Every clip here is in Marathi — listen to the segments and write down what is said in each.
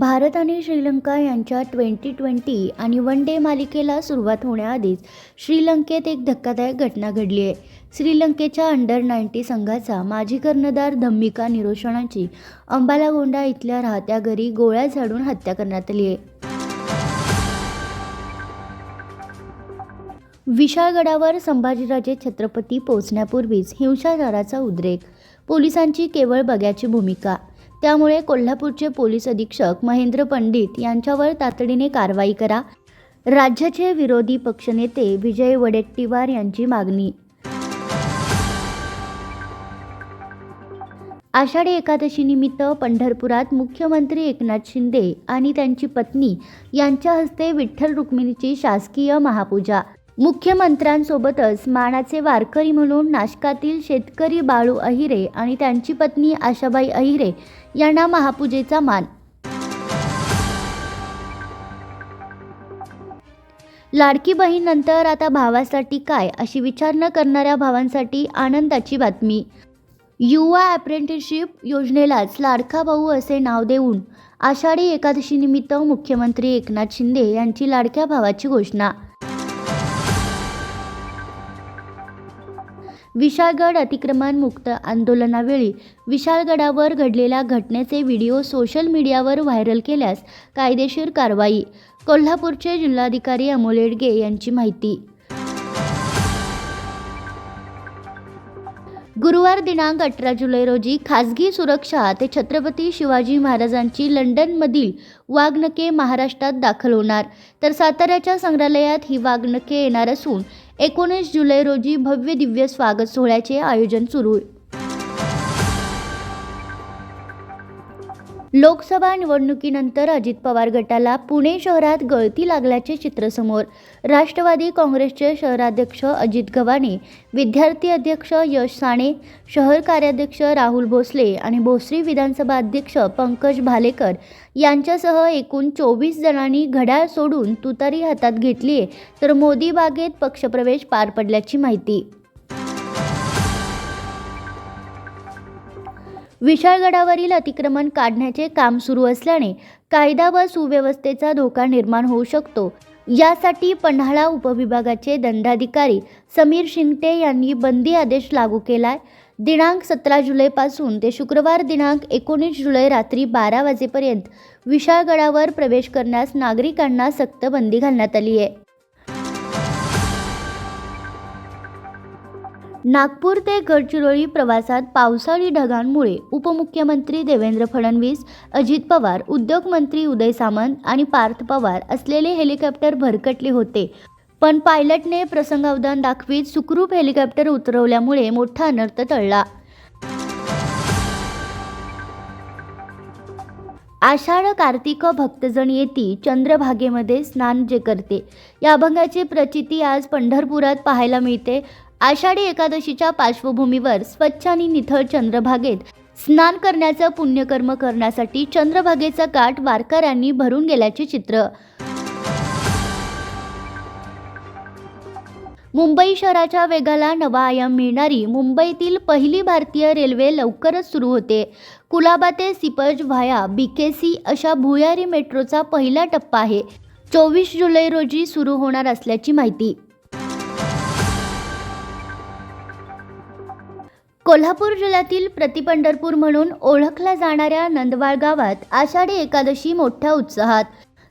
भारत आणि श्रीलंका यांच्या ट्वेंटी ट्वेंटी आणि वन डे मालिकेला सुरुवात होण्याआधीच श्रीलंकेत एक धक्कादायक घटना घडली आहे. श्रीलंकेच्या अंडर नाईन्टी संघाचा माजी कर्णधार धम्मिका निरोषणाची अंबालागोंडा इथल्या राहत्या घरी गोळ्या झाडून हत्या करण्यात आली आहे. विशाळगडावर संभाजीराजे छत्रपती पोहोचण्यापूर्वीच हिंसाचाराचा उद्रेक. पोलिसांची केवळ बग्याची भूमिका त्यामुळे कोल्हापूरचे पोलीस अधीक्षक महेंद्र पंडित यांच्यावर तातडीने कारवाई करा. राज्याचे विरोधी पक्षनेते विजय वडेट्टीवार यांची मागणी. आषाढी एकादशीनिमित्त पंढरपुरात मुख्यमंत्री एकनाथ शिंदे आणि त्यांची पत्नी यांच्या हस्ते विठ्ठल रुक्मिणीची शासकीय महापूजा. मुख्यमंत्र्यांसोबतच मानाचे वारकरी म्हणून नाशकातील शेतकरी बाळू अहिरे आणि त्यांची पत्नी आशाबाई अहिरे यांना महापूजेचा मान. लाडकी बहीण नंतर आता भावासाठी काय अशी विचार न करणाऱ्या भावांसाठी आनंदाची बातमी. युवा अप्रेंटिसशिप योजनेलाच लाडका भाऊ असे नाव देऊन आषाढी एकादशीनिमित्त मुख्यमंत्री एकनाथ शिंदे यांची लाडक्या भावाची घोषणा. विशाळगड अतिक्रमण मुक्त आंदोलनावेळी विशाळगडावर घडलेल्या घटनेचे व्हिडिओ सोशल मीडियावर व्हायरल केल्यास कायदेशीर कारवाई. कोल्हापूरचे जिल्हाधिकारी अमोल येडगे यांची माहिती. गुरुवार दिनांक अठरा जुलै रोजी खासगी सुरक्षा ते छत्रपती शिवाजी महाराजांची लंडनमधील वाघनके महाराष्ट्रात दाखल होणार. तर साताऱ्याच्या संग्रहालयात ही वाघनके येणार असून एकोणीस जुलै रोजी भव्य दिव्य स्वागत सोहळ्याचे आयोजन सुरू लोकसभा निवडणुकीनंतर अजित पवार गटाला पुणे शहरात गळती लागल्याचे चित्र समोर. राष्ट्रवादी काँग्रेसचे शहराध्यक्ष अजित गव्हाणे विद्यार्थी अध्यक्ष यश साणे शहर कार्याध्यक्ष राहुल भोसले आणि भोसरी विधानसभा अध्यक्ष पंकज भालेकर यांच्यासह एकूण चोवीस जणांनी घड्याळ सोडून तुतारी हातात घेतली आहे तर मोदी बागेत पक्षप्रवेश पार पडल्याची माहिती. विशाळगडावरील अतिक्रमण काढण्याचे काम सुरू असल्याने कायदा व सुव्यवस्थेचा धोका निर्माण होऊ शकतो. यासाठी पन्हाळा उपविभागाचे दंडाधिकारी समीर शिंगटे यांनी बंदी आदेश लागू केलाय. दिनांक सतरा जुलैपासून ते शुक्रवार दिनांक एकोणीस जुलै रात्री बारा वाजेपर्यंत विशाळगडावर प्रवेश करण्यास नागरिकांना सक्त बंदी घालण्यात आली आहे नागपूर ते गडचिरोली प्रवासात पावसाळी ढगांमुळे उपमुख्यमंत्री देवेंद्र फडणवीस अजित पवार उद्योगमंत्री उदय सामंत आणि पार्थ पवार असलेले हेलिकॉप्टर भरकटले होते. पण पायलटने प्रसंगावधान दाखवीत सुखरूप हेलिकॉप्टर उतरवल्यामुळे मोठा अनर्थ टळला. आषाढ कार्तिक भक्तजण येती चंद्रभागेमध्ये स्नान जे करते. या अभंगाची प्रचिती आज पंढरपुरात पाहायला मिळते. आषाढी एकादशीच्या पार्श्वभूमीवर स्वच्छ आणि निथळ चंद्रभागेत स्नान करण्याचं पुण्यकर्म करण्यासाठी चंद्रभागेचा काठ वारकऱ्यांनी भरून गेल्याचे चित्र. मुंबई शहराच्या वेगाला नवा आयाम मिळणारी मुंबईतील पहिली भारतीय रेल्वे लवकरच सुरू होते. कुलाबा ते सिपज व्हाया बीकेसी अशा भुयारी मेट्रोचा पहिला टप्पा आहे. चोवीस जुलै रोजी सुरू होणार असल्याची माहिती. कोल्हापूर जिल्ह्यातील प्रतिपंढरपूर म्हणून ओळखल्या जाणाऱ्या नंदवाळ गावात आषाढी एकादशी मोठ्या उत्साहात.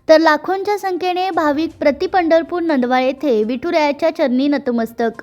तर लाखोंच्या संख्येने भाविक प्रतिपंढरपूर नंदवाळ येथे विठुरायाच्या चरणी नतमस्तक.